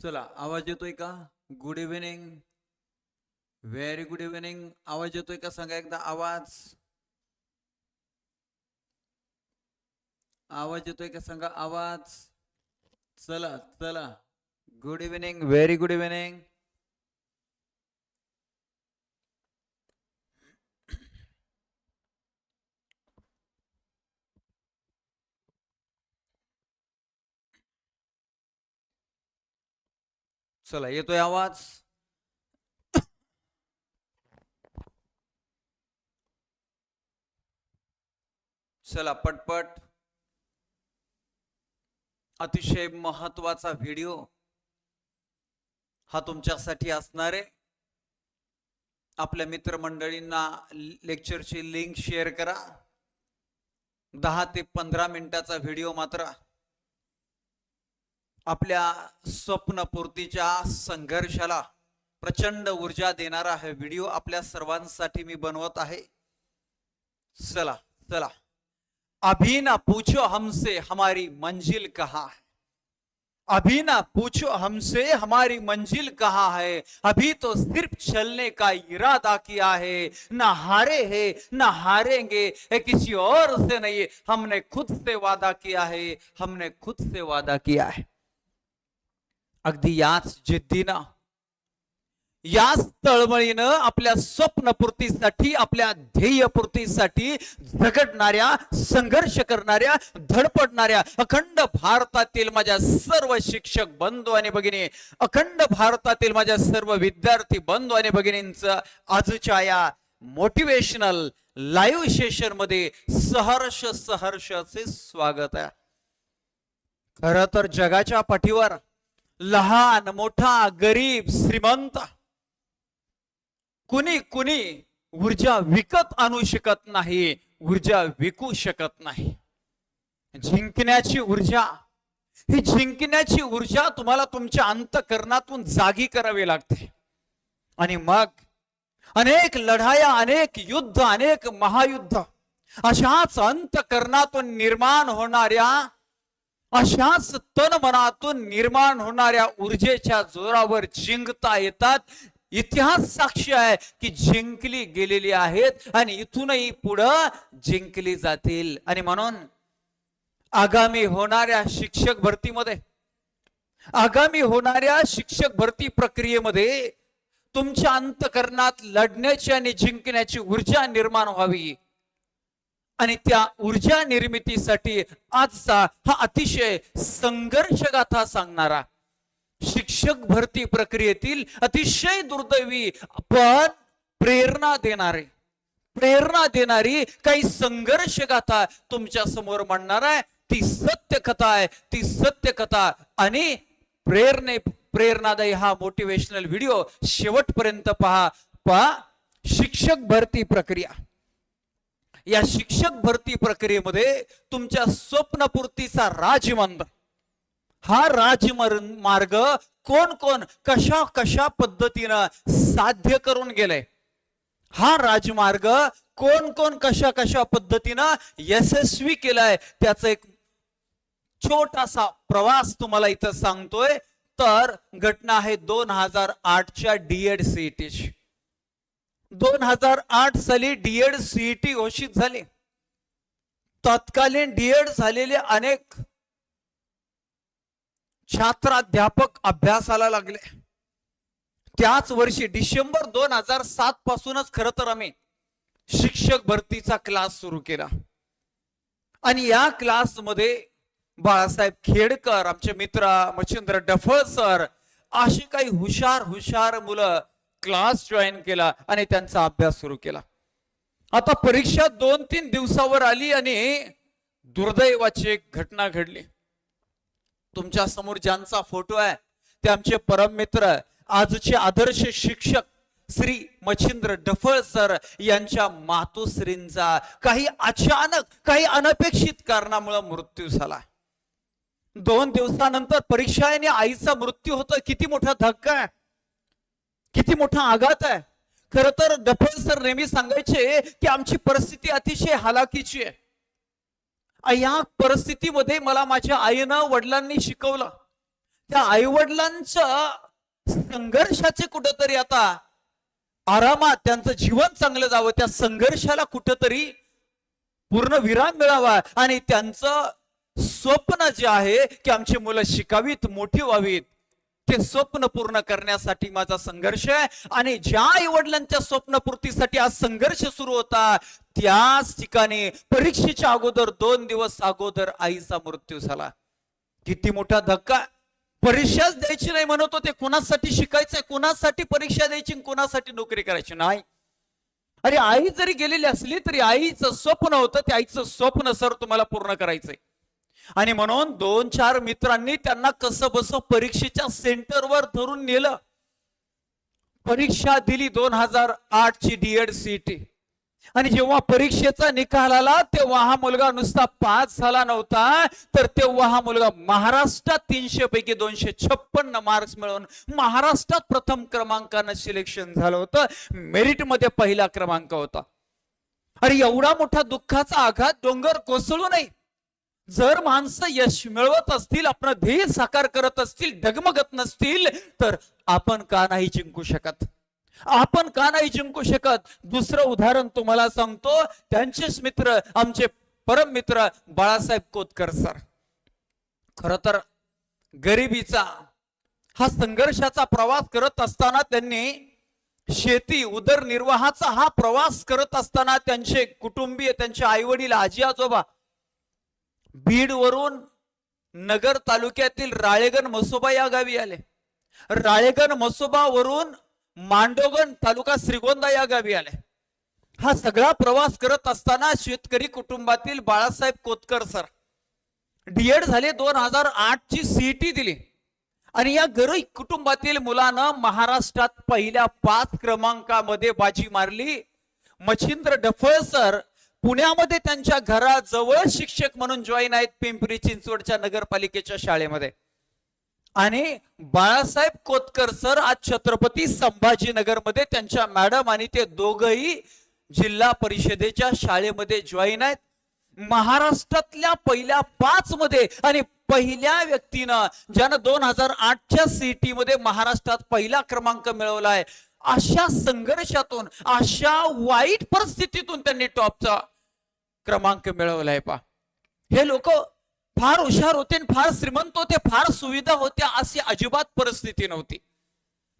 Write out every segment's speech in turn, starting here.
चला आवाज येतोय का? Good evening very good evening आवाज येतोय का? सांगा एकदा आवाज. आवाज येतोय का? सांगा आवाज. चला चला. Good evening very good evening चला येतोय आवाज. चला पटपट. अतिशय महत्त्वाचा व्हिडिओ हा तुमच्यासाठी असणार आहे. आपल्या मित्रमंडळींना लेक्चरची लिंक शेअर करा. दहा ते पंधरा मिनिटाचा व्हिडिओ मात्र आपल्या स्वप्नपूर्तीच्या संघर्षाला प्रचंड ऊर्जा देणारा हा व्हिडिओ आपल्या सर्वांसाठी मी बनवत आहे. चला चला. अभी ना पूछो हमसे हमारी मंजिल कहाँ है? अभी ना पूछो हमसे हमारी मंजिल कहाँ है? अभी तो सिर्फ़ चलने का इरादा किया है। ना हारे है, ना हारेंगे ये किसी और से नहीं। हमने खुद से वादा किया है, हमने खुद से वादा किया है। अगदी याच जिद्दीनं याच तळमळीनं आपल्या स्वप्नपूर्तीसाठी आपल्या ध्येयपूर्तीसाठी झगडणाऱ्या संघर्ष करणाऱ्या धडपडणाऱ्या अखंड भारतातील माझ्या सर्व शिक्षक बंधू आणि भगिनी अखंड भारतातील माझ्या सर्व विद्यार्थी बंधू आणि भगिनींचं आजच्या या मोटिवेशनल लाईव्ह सेशनमध्ये सहर्ष सहर्षाचे स्वागत आहे. खर तर जगाच्या पाठीवर लहान मोठा गरीब श्रीमंत. कुणी कुणी ऊर्जा विकत आणू शकत नाही ऊर्जा विकू शकत नाही. जिंकण्याची ऊर्जा ही जिंकण्याची ऊर्जा तुम्हाला तुमच्या अंतकरणातून जागी करावी लागते. आणि मग अनेक लढाया अनेक युद्ध अनेक महायुद्ध अशाच अंतकरणातून निर्माण होणाऱ्या अशाच तन मनातून निर्माण होणाऱ्या ऊर्जेच्या जोरावर जिंकता येतात. इतिहास साक्षी आहे की जिंकली गेलेली आहेत आणि इथूनही पुढं जिंकली जातील. आणि म्हणून आगामी होणाऱ्या शिक्षक भरतीमध्ये आगामी होणाऱ्या शिक्षक भरती प्रक्रियेमध्ये तुमच्या अंतकरणात लढण्याची आणि जिंकण्याची ऊर्जा निर्माण व्हावी. आणि त्या ऊर्जा निर्मितीसाठी आजचा हा अतिशय संघर्षगाथा सांगणारा शिक्षक भरती प्रक्रियेतील अतिशय दुर्दैवी पण प्रेरणा देणारे प्रेरणा देणारी काही संघर्ष गाथा तुमच्यासमोर मांडणार आहे. ती सत्य कथा आहे ती सत्य कथा आणि प्रेरणे प्रेरणादायी हा मोटिवेशनल व्हिडिओ शेवटपर्यंत पहा. पहा शिक्षक भरती प्रक्रिया. या शिक्षक भरती प्रक्रियेमध्ये तुमच्या स्वप्नपूर्तीचा राजमंद हा राजमार्ग कोण कोण कशा कशा पद्धतीनं साध्य करून गेले? हा राजमार्ग कोण कोण कशा कशा पद्धतीनं यशस्वी केलाय? त्याचा एक छोटासा प्रवास तुम्हाला इथं सांगतोय. तर घटना आहे दोन हजार आठच्या डीएड सीईटीची दोन हजार आठ साली डीएड सीईटी घोषित झाली. तत्कालीन डीएड झालेले अनेक छात्राध्यापक अभ्यासाला लागले. त्याच वर्षी डिसेंबर दोन हजार सात पासूनच खर तर आम्ही शिक्षक भरतीचा क्लास सुरू केला. आणि या क्लासमध्ये बाळासाहेब खेडकर आमचे मित्र मच्छिंद्र डफळ सर अशी काही हुशार हुशार मुलं क्लास जॉईन केला आणि त्यांचा अभ्यास सुरू केला. आता परीक्षा दोन तीन दिवसावर आली आणि दुर्दैवाची एक घटना घडली. तुमच्यासमोर ज्यांचा फोटो आहे ते आमचे परम मित्र आजचे आदर्श शिक्षक श्री मच्छिंद्र डफळ सर यांच्या मातोश्रींचा काही अचानक काही अनपेक्षित कारणामुळे मृत्यू झाला. दोन दिवसानंतर परीक्षा आणि आईचा मृत्यू होतो किती मोठा धक्का आहे. किती मोठा आघात आहे. खर तर डफळ सर नेहमी सांगायचे की आमची परिस्थिती अतिशय हालाकीची आहे. या परिस्थितीमध्ये मला माझ्या आईनं वडिलांनी शिकवलं. त्या आई वडिलांच्या संघर्षाचे कुठंतरी आता आरामात त्यांचं जीवन चांगलं जावं त्या संघर्षाला कुठंतरी पूर्ण विराम मिळावा आणि त्यांचं स्वप्न जे आहे की आमची मुलं शिकावीत मोठी व्हावीत. ते स्वप्न पूर्ण करण्यासाठी माझा संघर्ष आहे. आणि ज्या आई वडिलांच्या स्वप्नपूर्तीसाठी आज संघर्ष सुरू होता त्याच ठिकाणी परीक्षेच्या अगोदर दोन दिवस अगोदर आईचा मृत्यू झाला. किती मोठा धक्का. परीक्षाच द्यायची नाही म्हणत होते. कुणासाठी शिकायचंय कुणासाठी परीक्षा द्यायची कुणासाठी नोकरी करायची? नाही. अरे आई जरी गेलेली असली तरी आईचं स्वप्न होतं. ते आईचं स्वप्न सर तुम्हाला पूर्ण करायचंय. आणि म्हणून दोन चार मित्रांनी त्यांना कसं बस परीक्षेच्या सेंटरवर धरून नेलं. परीक्षा दिली दोन हजार आठ ची डीएड सीटी आणि जेव्हा परीक्षेचा निकाल आला तेव्हा हा मुलगा नुसता पास झाला नव्हता. तर तेव्हा हा मुलगा महाराष्ट्रात तीनशे पैकी दोनशे छप्पन्न मार्क्स मिळवून महाराष्ट्रात प्रथम क्रमांकानं सिलेक्शन झालं होतं. मेरिटमध्ये पहिला क्रमांक होता. अरे एवढा मोठा दुःखाचा आघात डोंगर कोसळू नाही जर माणसं यश मिळवत असतील आपण ध्येय साकार करत असतील डगमगत नसतील तर आपण का नाही जिंकू शकत? आपण का नाही जिंकू शकत? दुसरं उदाहरण तुम्हाला सांगतो. त्यांचेच मित्र आमचे परम मित्र बाळासाहेब कोतकर सर. खर तर गरिबीचा हा संघर्षाचा प्रवास करत असताना त्यांनी शेती उदरनिर्वाहाचा हा प्रवास करत असताना त्यांचे कुटुंबीय त्यांचे आई वडील आजी आजोबा बीड वरून नगर तालुक्यातील राळेगण मसोबा या गावी आले. राळेगण मसोबा वरून मांडोगण तालुका श्रीगोंदा या गावी आले. हा सगळा प्रवास करत असताना शेतकरी कुटुंबातील बाळासाहेब कोतकर सर डीएड झाले दोन हजार आठ ची सीईटी दिली. आणि या गरीब कुटुंबातील मुलानं महाराष्ट्रात पहिल्या पाच क्रमांकामध्ये बाजी मारली. मच्छिंद्र डफळ सर पुण्यामध्ये त्यांच्या घराजवळ शिक्षक म्हणून जॉईन आहेत पिंपरी चिंचवडच्या नगरपालिकेच्या शाळेमध्ये. आणि बाळासाहेब कोतकर सर आज छत्रपती संभाजीनगरमध्ये त्यांच्या मॅडम आणि ते दोघही जिल्हा परिषदेच्या शाळेमध्ये जॉईन आहेत. महाराष्ट्रातल्या पहिल्या पाच मध्ये आणि पहिल्या व्यक्तीनं ज्यानं दोन हजार आठच्या सीटी मध्ये महाराष्ट्रात पहिला क्रमांक मिळवलाय अशा संघर्षातून अशा वाईट परिस्थितीतून त्यांनी टॉपचा क्रमांक मिळवलाय पा हे लोक फार हुशार होते फार श्रीमंत होते फार सुविधा होत्या अशी अजिबात परिस्थिती नव्हती.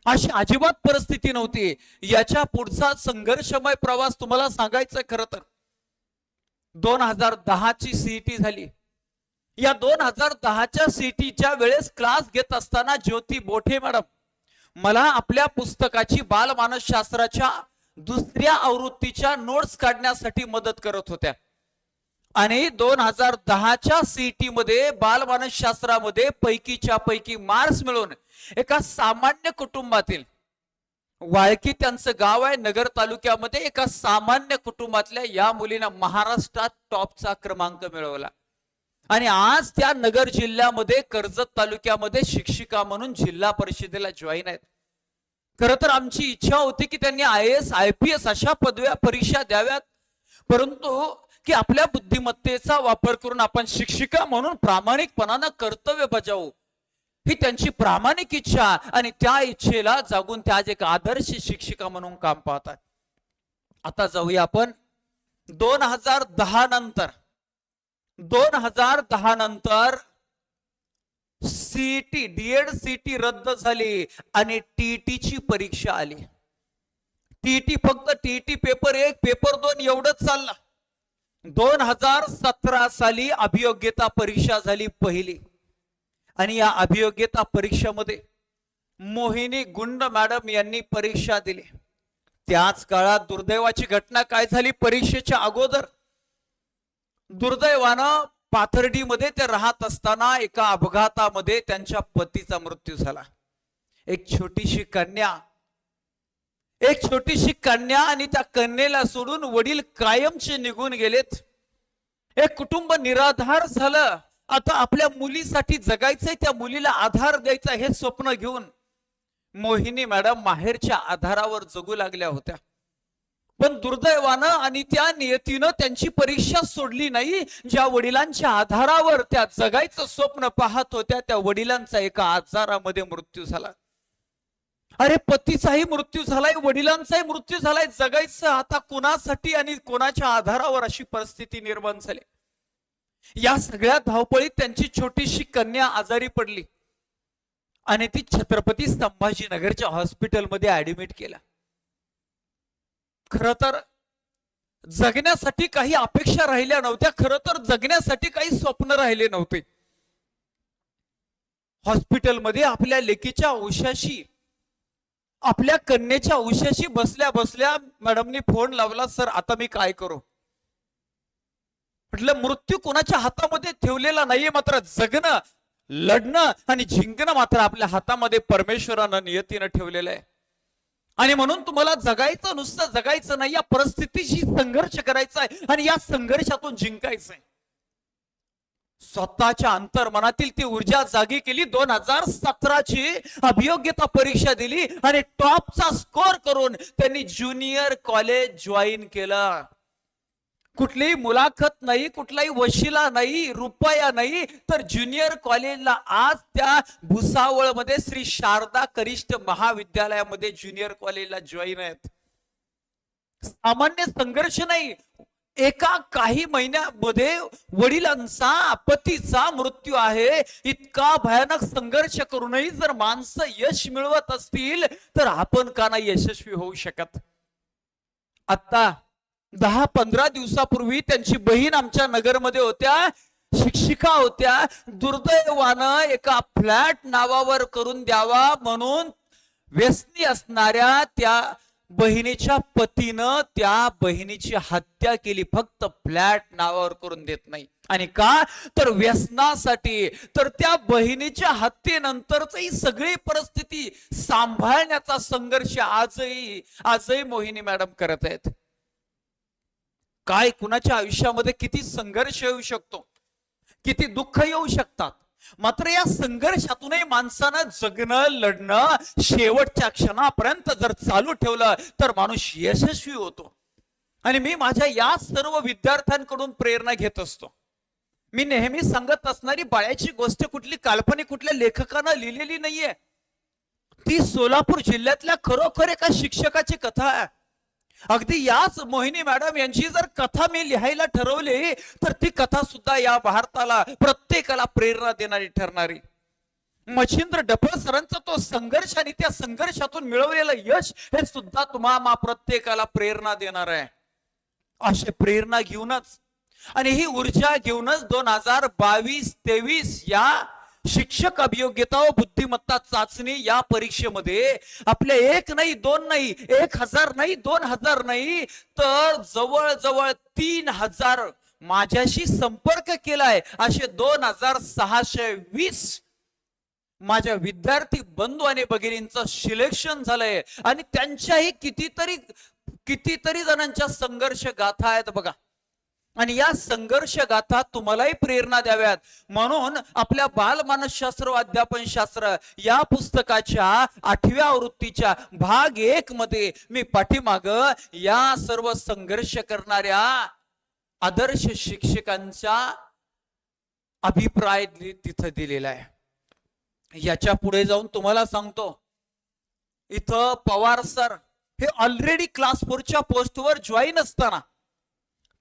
अशी अजिबात परिस्थिती नव्हती. याच्या पुढचा संघर्षमय प्रवास तुम्हाला सांगायचं खरं तर. दोन हजार दहाची सीईटी झाली. या दोन हजार दहाच्या सीईटीच्या वेळेस क्लास घेत असताना ज्योती बोठे मॅडम मला आपल्या पुस्तकाची बालमानसशास्त्राच्या दुसऱ्या आवृत्तीच्या नोट्स काढण्यासाठी मदत करत होत्या. आणि दोन हजार दहाच्या सीईटी मध्ये बालमानसशास्त्रामध्ये पैकीच्या पैकी मार्क्स मिळून एका सामान्य कुटुंबातील वाळकी त्यांचं गाव आहे नगर तालुक्यामध्ये एका सामान्य कुटुंबातल्या या मुलीनं महाराष्ट्रात टॉपचा क्रमांक मिळवला. आणि आज त्या नगर जिल्ह्यामध्ये कर्जत तालुक्यामध्ये शिक्षिका म्हणून जिल्हा परिषदेला जॉईन आहेत. खर तर आमची इच्छा होती की त्यांनी I S I P S अशा पदव्या परीक्षा द्याव्यात. परंतु की आपल्या बुद्धिमत्तेचा वापर करून आपण शिक्षिका म्हणून प्रामाणिकपणानं कर्तव्य बजावू. ही त्यांची प्रामाणिक इच्छा आणि त्या इच्छेला जागून त्या आज एक आदर्श शिक्षिका म्हणून काम पाहतात. आता जाऊया आपण दोन हजार दहा नंतर. दोन हजार दहा नंतर सीटी डीएड सीटी रद्द झाली आणि टीटी ची परीक्षा आली. टीटी फक्त टीटी पेपर एक पेपर दोन एवढंच चालला. दोन हजार सतरा साली अभियोग्यता परीक्षा झाली पहिली. आणि या अभियोग्यता परीक्षेमध्ये मोहिनी गुंड मॅडम यांनी परीक्षा दिली. त्याच काळात दुर्दैवाची घटना काय झाली परीक्षेच्या अगोदर? दुर्दैवानं पाथर्डीमध्ये ते राहत असताना एका अपघातामध्ये त्यांच्या पतीचा मृत्यू झाला. एक छोटीशी कन्या एक छोटीशी कन्या आणि त्या कन्येला सोडून वडील कायमचे निघून गेलेत. एक कुटुंब निराधार झालं. आता आपल्या मुलीसाठी जगायचंय त्या मुलीला आधार द्यायचा हे स्वप्न घेऊन. मोहिनी मॅडम माहेरच्या आधारावर जगू लागल्या होत्या. पण दुर्दैवानं आणि त्या नियतीनं त्यांची परीक्षा सोडली नाही. ज्या वडिलांच्या आधारावर त्या जगायचं स्वप्न पाहत होत्या त्या वडिलांचा एका आजारामध्ये मृत्यू झाला. अरे पतीचाही मृत्यू झालाय वडिलांचाही मृत्यू झालाय. जगायचं आता कोणासाठी आणि कोणाच्या आधारावर अशी परिस्थिती निर्माण झाली? या सगळ्या धावपळीत त्यांची छोटीशी कन्या आजारी पडली. आणि ती छत्रपती संभाजीनगरच्या हॉस्पिटलमध्ये ऍडमिट केला. खर तर जगण्यासाठी काही अपेक्षा राहिल्या नव्हत्या. खर तर जगण्यासाठी काही स्वप्न राहिले नव्हते. हॉस्पिटलमध्ये आपल्या लेकीच्या औषाशी आपल्या कन्येच्या उशाशी बसल्या बसल्या मॅडमनी फोन लावला सर आता मी काय करू? म्हटलं मृत्यू कोणाच्या हातामध्ये ठेवलेला नाहीये मात्र जगणं लढणं आणि जिंकणं मात्र आपल्या हातामध्ये परमेश्वरानं नियतीनं ठेवलेलं आहे. आणि म्हणून तुम्हाला जगायचं नुसतं जगायचं नाही या परिस्थितीशी संघर्ष करायचा आहे आणि या संघर्षातून जिंकायचं आहे. स्वतःच्या अंतर्मनातील ती ऊर्जा जागी केली. दोन हजार सतराची अभियोग्यता परीक्षा दिली आणि टॉपचा स्कोर करून त्यांनी ज्युनियर कॉलेज जॉईन केलं. कुठलीही मुलाखत नाही कुठलाही वशिला नाही रुपया नाही तर ज्युनियर कॉलेजला आज त्या भुसावळमध्ये श्री शारदा कनिष्ठ महाविद्यालयामध्ये ज्युनियर कॉलेजला जॉईन आहेत. सामान्य संघर्ष नाही एका काही महिन्यामध्ये वडिलांचा पतीचा मृत्यू आहे. इतका भयानक संघर्ष करूनही जर माणसं यश मिळवत असतील तर आपण का नाही यशस्वी होऊ शकत? आता दहा पंधरा दिवसापूर्वी त्यांची बहीण आमच्या नगरमध्ये होत्या शिक्षिका होत्या दुर्दैवानं एका फ्लॅट नावावर करून द्यावा म्हणून व्यसनी असणाऱ्या त्या बहिणीच्या पतीनं त्या बहिणीची हत्या केली फक्त फ्लॅट नावावर करून देत नाही. आणि का? तर व्यसनासाठी. तर त्या बहिणीच्या हत्येनंतरच सगळी परिस्थिती सांभाळण्याचा संघर्ष आजही आजही मोहिनी मॅडम करत आहेत. काय? कुणाच्या आयुष्यामध्ये किती संघर्ष येऊ शकतो? किती दुःख येऊ शकतात? मात्र या संघर्षातूनही माणसानं जगणं लढणं शेवटच्या क्षणापर्यंत जर चालू ठेवलं तर माणूस यशस्वी होतो. आणि मी माझ्या या सर्व विद्यार्थ्यांकडून प्रेरणा घेत असतो. मी नेहमी सांगत असणारी बाळ्याची गोष्ट कुठली काल्पनिक कुठल्या लेखकानं लिहिलेली नाहीये. ती सोलापूर जिल्ह्यातल्या खरोखर एका शिक्षकाची कथा आहे. अगदी याच मोहिनी मॅडम यांची जर कथा मी लिहायला ठरवली तर ती कथा सुद्धा या भारताला प्रत्येकाला प्रेरणा देणारी ठरणारी. मच्छिंद्र डफळ सरांचा तो संघर्ष आणि त्या संघर्षातून मिळवलेलं यश हे सुद्धा तुम्हाला प्रत्येकाला प्रेरणा देणार आहे. अशी प्रेरणा घेऊनच. आणि ही ऊर्जा घेऊनच दोन हजार बावीस तेवीस या शिक्षक अभियोग्यता व बुद्धिमत्ता चाचणी या परीक्षेमध्ये आपल्या एक नाही दोन नाही एक हजार नाही दोन हजार नाही तर जवळजवळ तीन हजार माझ्याशी संपर्क केलाय. असे दोन हजार सहाशे वीस माझ्या विद्यार्थी बंधू आणि भगिनींचं सिलेक्शन झालंय. आणि त्यांच्याही कितीतरी कितीतरी जणांच्या संघर्ष गाथा आहेत बघा. आणि या संघर्ष गाथा तुम्हालाही प्रेरणा द्याव्यात. म्हणून आपल्या बालमानसशास्त्र व अध्यापन शास्त्र या पुस्तकाच्या आठव्या आवृत्तीच्या भाग एक मध्ये मी पाठीमाग या सर्व संघर्ष करणाऱ्या आदर्श शिक्षकांचा अभिप्राय तिथं दिलेला आहे. याच्यापुढे जाऊन तुम्हाला सांगतो. इथं पवार सर हे ऑलरेडी क्लास फोरच्या पोस्टवर जॉईन असताना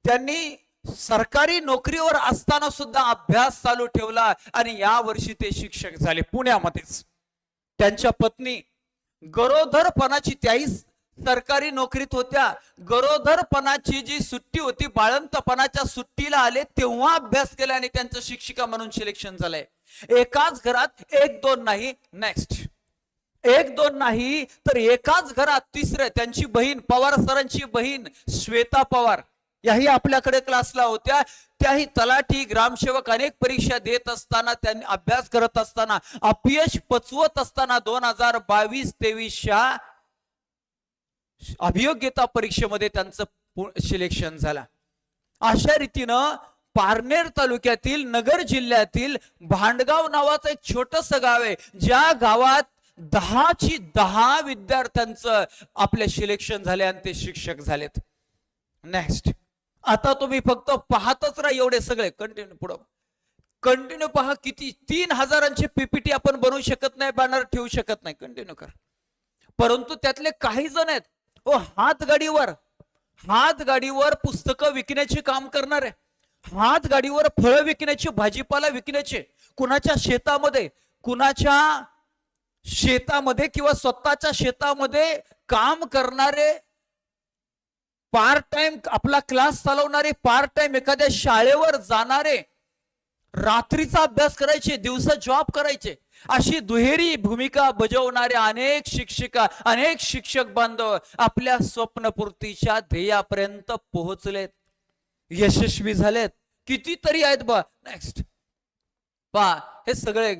त्यांनी सरकारी नोकरीवर असताना सुद्धा अभ्यास चालू ठेवला आणि या वर्षी ते शिक्षक झाले पुण्यामध्येच. त्यांच्या पत्नी गरोदरपणाची त्याही सरकारी नोकरीत होत्या. गरोदरपणाची जी सुट्टी होती बाळंतपणाच्या सुट्टीला आले तेव्हा अभ्यास केला आणि त्यांचं शिक्षिका म्हणून सिलेक्शन झालंय. एकाच घरात एक दोन नाही नेक्स्ट एक दोन नाही तर एकाच घरात तिसरं त्यांची बहीण पवार सरांची बहीण श्वेता पवार. याही आपल्याकडे क्लासला होत्या. त्याही तलाठी ग्रामसेवक अनेक परीक्षा देत असताना त्यांनी अभ्यास करत असताना अपयश पचवत असताना दोन हजार बावीस तेवीसच्या अभियोग्यता परीक्षेमध्ये त्यांचं सिलेक्शन झालं. अशा रीतीनं पारनेर तालुक्यातील नगर जिल्ह्यातील भांडगाव नावाचं एक छोटस गाव आहे. ज्या गावात दहाची दहा विद्यार्थ्यांचं आपले सिलेक्शन झाले आणि ते शिक्षक झालेत. नेक्स्ट आता तुम्ही फक्त पाहतच राहा एवढे सगळे कंटिन्यू पुढं. कंटिन्यू पहा किती तीन हजारांची पीपीटी आपण बनवू शकत नाही बॅनर ठेवू शकत नाही. कंटिन्यू कर. परंतु त्यातले काही जण आहेत. हो हात गाडीवर. हात गाडीवर पुस्तकं विकण्याचे काम करणारे. हात गाडीवर फळं विकण्याची भाजीपाला विकण्याचे कुणाच्या शेतामध्ये कुणाच्या शेतामध्ये किंवा स्वतःच्या शेतामध्ये काम करणारे पार्ट टाइम आपला क्लास चालवणारे पार्ट टाइम एखाद्या शाळेवर जाणारे रात्रीचा अभ्यास करायचे दिवसा जॉब करायचे अशी दुहेरी भूमिका बजावणारे अनेक शिक्षिका अनेक शिक्षक बांधव आपल्या स्वप्नपूर्तीच्या ध्येयापर्यंत पोहोचलेत. यशस्वी झालेत. कितीतरी आहेत बा. नेक्स्ट पा हे सगळे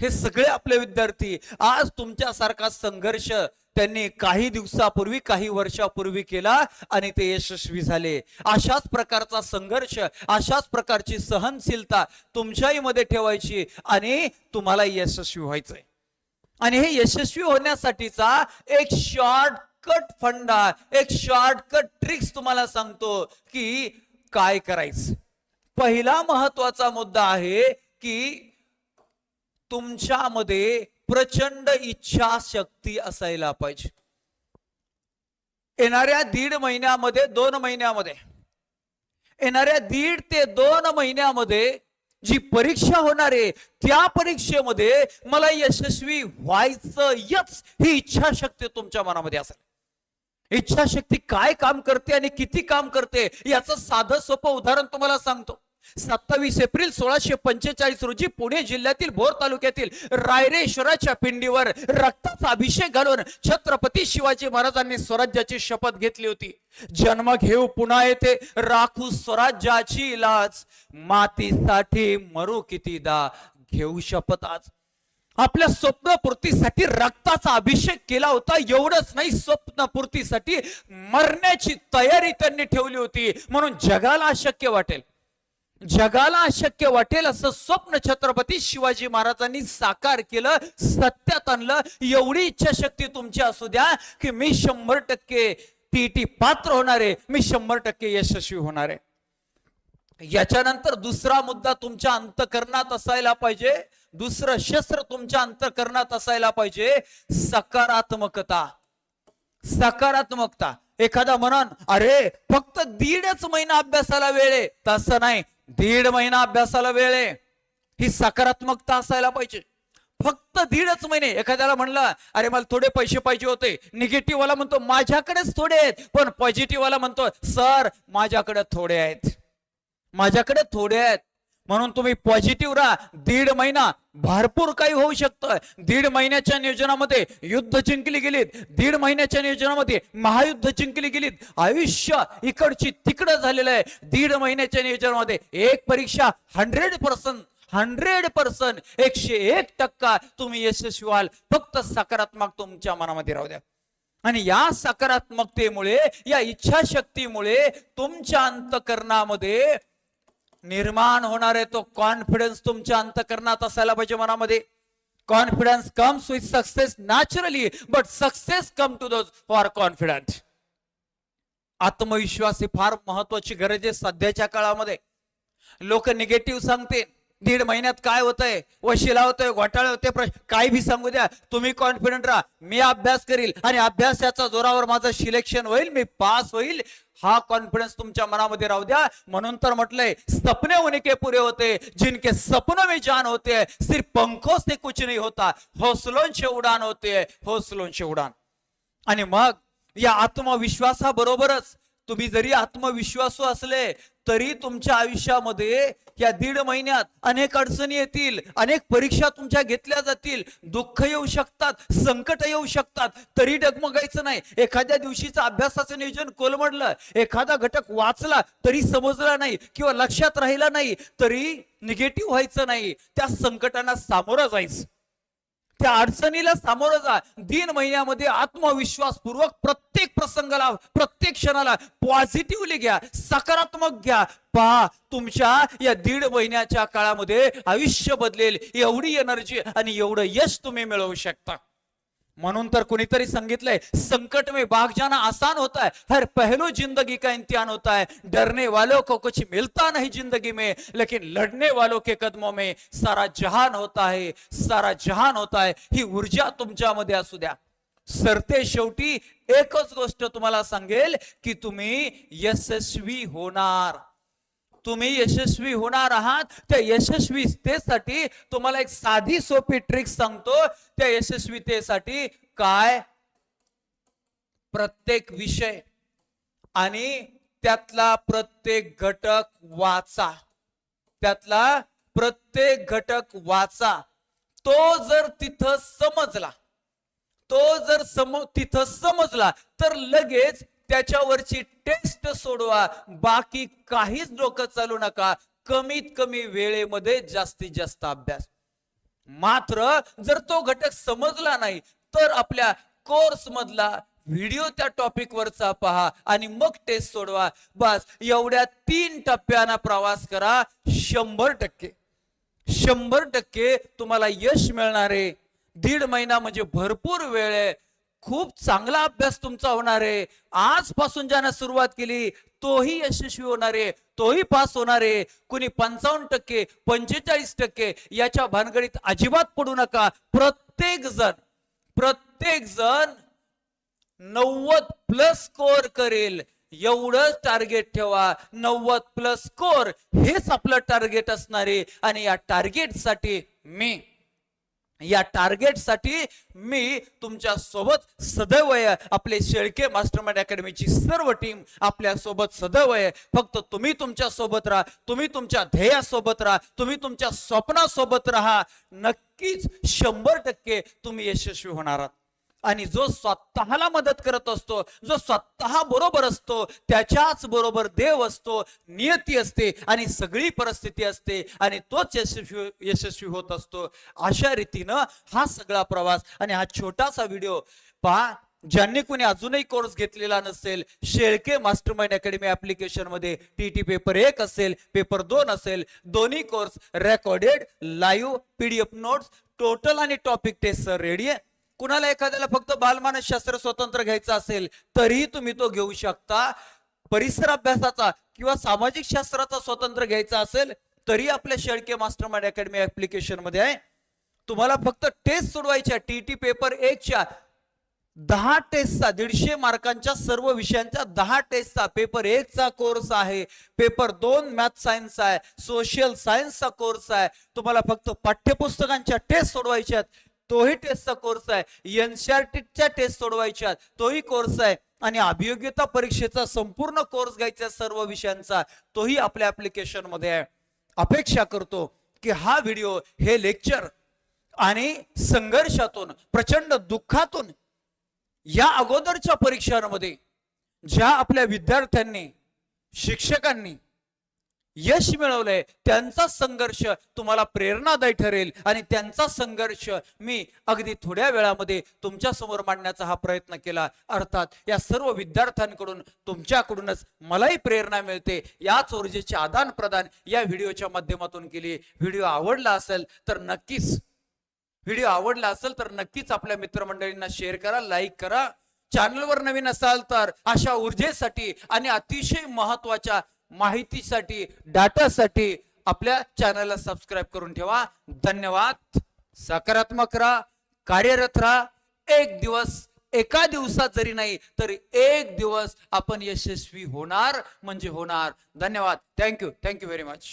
हे सगळे आपले विद्यार्थी आज तुमच्यासारखा संघर्ष त्यांनी काही दिवसापूर्वी काही वर्षापूर्वी केला आणि ते यशस्वी झाले. अशाच प्रकारचा संघर्ष अशाच प्रकारची सहनशीलता तुमच्याही मध्ये ठेवायची आणि तुम्हाला यशस्वी व्हायचंय. आणि हे यशस्वी होण्यासाठीचा एक शॉर्टकट फंडा एक शॉर्टकट ट्रिक्स तुम्हाला सांगतो की काय करायचं. पहिला महत्त्वाचा मुद्दा आहे की तुमच्यामध्ये प्रचंड इच्छाशक्ती असायला पाहिजे. येणाऱ्या दीड महिन्यामध्ये दोन महिन्यामध्ये येणाऱ्या दीड ते दोन महिन्यामध्ये जी परीक्षा होणार आहे त्या परीक्षेमध्ये मला यशस्वी व्हायचं ही इच्छाशक्ती तुमच्या मनामध्ये असेल. इच्छाशक्ती काय काम करते आणि किती काम करते याचं साधं सोपं उदाहरण तुम्हाला सांगतो. सत्तावीस एप्रिल सोळाशे पंचेचाळीस रोजी पुणे जिल्ह्यातील भोर तालुक्यातील रायरेश्वराच्या पिंडीवर रक्ताचा अभिषेक घालून छत्रपती शिवाजी महाराजांनी स्वराज्याची शपथ घेतली होती. जन्म घेऊ पुन्हा येते राखू स्वराज्याची लाच. मातीसाठी मरू कितीदा घेऊ शपथ आज. आपल्या स्वप्नपूर्तीसाठी रक्ताचा अभिषेक केला होता एवढंच नाही स्वप्नपूर्तीसाठी मरण्याची तयारी त्यांनी ठेवली होती. म्हणून जगाला अशक्य वाटेल. जगाला अशक्य वाटेल असं स्वप्न छत्रपती शिवाजी महाराजांनी साकार केलं सत्यात आणलं. एवढी इच्छाशक्ती तुमची असू द्या की मी शंभर टक्के टीटी पात्र होणार आहे मी शंभर टक्के यशस्वी होणार. आहे याच्यानंतर दुसरा मुद्दा तुमच्या अंतकरणात असायला पाहिजे. दुसरं शस्त्र तुमच्या अंतकरणात असायला पाहिजे. सकारात्मकता. सकारात्मकता. एखादा म्हणन अरे फक्त दीडच महिना अभ्यासाला वेळ आहे. तसं नाही. दीड महिना अभ्यासाला वेळ आहे. ही सकारात्मकता असायला पाहिजे. फक्त दीडच महिने. एखाद्याला म्हणलं अरे मला थोडे पैसे पाहिजे होते. निगेटिव्ह वाला म्हणतो माझ्याकडेच थोडे आहेत. पण पॉझिटिव्ह वाला म्हणतो सर माझ्याकडे थोडे आहेत. माझ्याकडे थोडे आहेत. म्हणून तुम्ही पॉझिटिव्ह राहा. दीड महिना भरपूर काही होऊ शकतं. दीड महिन्याच्या नियोजनामध्ये युद्ध जिंकली गेलीत. दीड महिन्याच्या नियोजनामध्ये महायुद्ध जिंकली गेलीत. आयुष्य इकडची तिकडं झालेलं आहे. दीड महिन्याच्या नियोजनामध्ये एक परीक्षा हंड्रेड पर्सेंट हंड्रेड पर्सेंट एकशे एक टक्का तुम्ही यशस्वी व्हाल. फक्त सकारात्मक तुमच्या मनामध्ये राहू द्या. आणि या सकारात्मकतेमुळे या इच्छाशक्तीमुळे तुमच्या अंतकरणामध्ये निर्माण होणार आहे तो कॉन्फिडन्स तुमच्या अंतकरणात असायला पाहिजे मनामध्ये. Confidence comes with success naturally but success come to those who are confident आत्मविश्वास ही फार महत्वाची गरज आहे सध्याच्या काळामध्ये. लोक निगेटिव्ह सांगते दीड महिन्यात काय होतंय? वशिला होतोय घोटाळे होते प्रश्न काय भी सांगू द्या. तुम्ही कॉन्फिडंट राहा. मी अभ्यास करील आणि अभ्यासाच्या जोरावर माझं सिलेक्शन होईल मी पास होईल. हा कॉन्फिडन्स तुमच्या मनामध्ये राहू द्या. म्हणून तर म्हटलंय सपने होने पुरे होते. जिनके सपनों में जान होते सिर्फ पंखों से कुछ नहीं होता. हौसलोंचे उडान होते हौसलोंचे उडान. आणि मग या आत्मविश्वासाबरोबरच तुम्ही जरी आत्मविश्वासू असले तरी तुमच्या आयुष्यामध्ये या दीड महिन्यात अनेक अडचणी येतील अनेक परीक्षा तुमच्या घेतल्या जातील. दुःख येऊ शकतात संकट येऊ शकतात तरी डगमगायचं नाही. एखाद्या दिवशीचं अभ्यासाचं नियोजन कोलमडलं एखादा घटक वाचला तरी समजला नाही किंवा लक्षात राहिला नाही तरी निगेटिव्ह व्हायचं नाही. त्या संकटांना सामोरं जायचं. त्या अडचणीला सामोरं जा. तीन महिन्यामध्ये आत्मविश्वासपूर्वक प्रत्येक प्रसंगाला प्रत्येक क्षणाला पॉझिटिव्हली घ्या सकारात्मक घ्या. पहा तुमच्या या दीड महिन्याच्या काळामध्ये आयुष्य बदलेल एवढी एनर्जी आणि एवढं यश तुम्ही मिळवू शकता. म्हणून तर कुणीतरी सांगितलंय संकट में भाग जाना आसान होता है हर पहलू जिंदगी का इम्तिहान होता है। डरने वालों को कुछ मिलता नहीं जिंदगी में लेकिन लड़ने वालों के कदमों में सारा जहान होता है सारा जहान होता है। ही ऊर्जा तुमच्यामध्ये असू द्या सरते शेवटी एकच गोष्ट तुम्हाला सांगेल की तुम्ही यशस्वी होणार। तुम्ही यशस्वी होणार आहात. त्या यशस्वीतेसाठी तुम्हाला एक साधी सोपी ट्रिक सांगतो. त्या यशस्वीतेसाठी काय? प्रत्येक विषय आणि त्यातला प्रत्येक घटक वाचा. त्यातला प्रत्येक घटक वाचा. तो जर तिथं समजला तो जर सम तिथं समजला तर लगेच त्याच्यावरची टेस्ट सोडवा. बाकी काहीच डोकं चालू नका. कमीत कमी वेळेमध्ये जास्तीत जास्त अभ्यास. मात्र जर तो घटक समजला नाही तर आपल्या कोर्स मधला व्हिडिओ त्या टॉपिक वरचा पहा आणि मग टेस्ट सोडवा. बस एवढ्या तीन टप्प्याना प्रवास करा. शंभर टक्के. शंभर टक्के तुम्हाला यश मिळणार आहे. दीड महिना म्हणजे भरपूर वेळ आहे. खूप चांगला अभ्यास तुमचा होणार आहे. आजपासून ज्यानं सुरुवात केली तोही यशस्वी होणार आहे तोही पास होणार आहे. कुणी पंचावन्न टक्के पंचेचाळीस टक्के याच्या भानगडीत अजिबात पडू नका. प्रत्येक जण प्रत्येक जण नव्वद प्लस स्कोर करेल. एवढंच टार्गेट ठेवा. नव्वद प्लस स्कोर हेच आपलं टार्गेट असणार आहे. आणि या टार्गेटसाठी मी या टार्गेटसाठी मी तुमच्यासोबत सदैव आहे. आपले शेळके मास्टरमाइंड अकॅडमीची सर्व टीम आपल्यासोबत सदैव आहे. फक्त तुम्ही तुमच्यासोबत राहा. तुम्ही तुमच्या ध्येयासोबत राहा. तुम्ही तुमच्या स्वप्नासोबत राहा. नक्कीच शंभर टक्के तुम्ही यशस्वी होणार आहात. आणि जो स्वतःला मदत करत असतो जो स्वतः बरोबर असतो त्याच्याच बरोबर देव असतो नियती असते आणि सगळी परिस्थिती असते आणि तोच यशस्वी यशस्वी होत असतो. अशा रीतीनं हा सगळा प्रवास आणि हा छोटासा व्हिडिओ पहा ज्यांनी कोणी अजूनही कोर्स घेतलेला नसेल शेळके मास्टर माइंड अकॅडमी ऍप्लिकेशनमध्ये टी पेपर एक असेल पेपर दोन असेल दोन्ही course recorded live PDF notes total आणि टॉपिक टेस्ट रेडी आहे? कुणाला एखाद्याला फक्त बालमानसशास्त्र स्वतंत्र घ्यायचं असेल तरीही तुम्ही तो घेऊ शकता. परिसर अभ्यासाचा किंवा सामाजिक शास्त्राचा स्वतंत्र घ्यायचा असेल तरी आपल्या शेळके मास्टर माइंड अकॅडमी ऍप्लिकेशनमध्ये आहे. तुम्हाला फक्त टेस्ट सोडवायच्या टीटी पेपर एकच्या दहा टेस्टचा दीडशे मार्कांच्या सर्व विषयांच्या दहा टेस्टचा पेपर एकचा कोर्स आहे. पेपर दोन मॅथ सायन्स आहे सोशल सायन्सचा कोर्स आहे. तुम्हाला फक्त पाठ्यपुस्तकांच्या टेस्ट सोडवायच्यात तोही टेस्टचा कोर्स आहे. एनसीआरटीच्या टेस्ट सोडवायच्या तोही कोर्स आहे. आणि अभियोग्यता परीक्षेचा संपूर्ण कोर्स घ्यायचा सर्व विषयांचा. तोही आपल्या ऍप्लिकेशनमध्ये आहे. अपेक्षा करतो की हा व्हिडिओ हे लेक्चर आणि संघर्षातून प्रचंड दुःखातून या अगोदरच्या परीक्षांमध्ये ज्या आपल्या विद्यार्थ्यांनी शिक्षकांनी यश मिळवलंय त्यांचा संघर्ष तुम्हाला प्रेरणादायी ठरेल आणि त्यांचा संघर्ष मी अगदी थोड्या वेळामध्ये तुमच्यासमोर मांडण्याचा हा प्रयत्न केला. अर्थात या सर्व विद्यार्थ्यांकडून तुमच्याकडूनच मलाही प्रेरणा मिळते. याच ऊर्जेचे आदान प्रदान या व्हिडिओच्या माध्यमातून केली. व्हिडिओ आवडला असेल तर नक्कीच व्हिडिओ आवडला असेल तर नक्कीच आपल्या मित्रमंडळींना शेअर करा लाईक करा. चॅनलवर नवीन असाल तर अशा ऊर्जेसाठी आणि अतिशय महत्त्वाच्या माहितीसाठी डाटासाठी आपल्या चॅनलला सबस्क्राईब करून ठेवा. धन्यवाद. सकारात्मक राहा कार्यरत राहा. एक दिवस एका दिवसात जरी नाही तरी एक दिवस आपण यशस्वी होणार म्हणजे होणार. धन्यवाद. Thank you thank you very much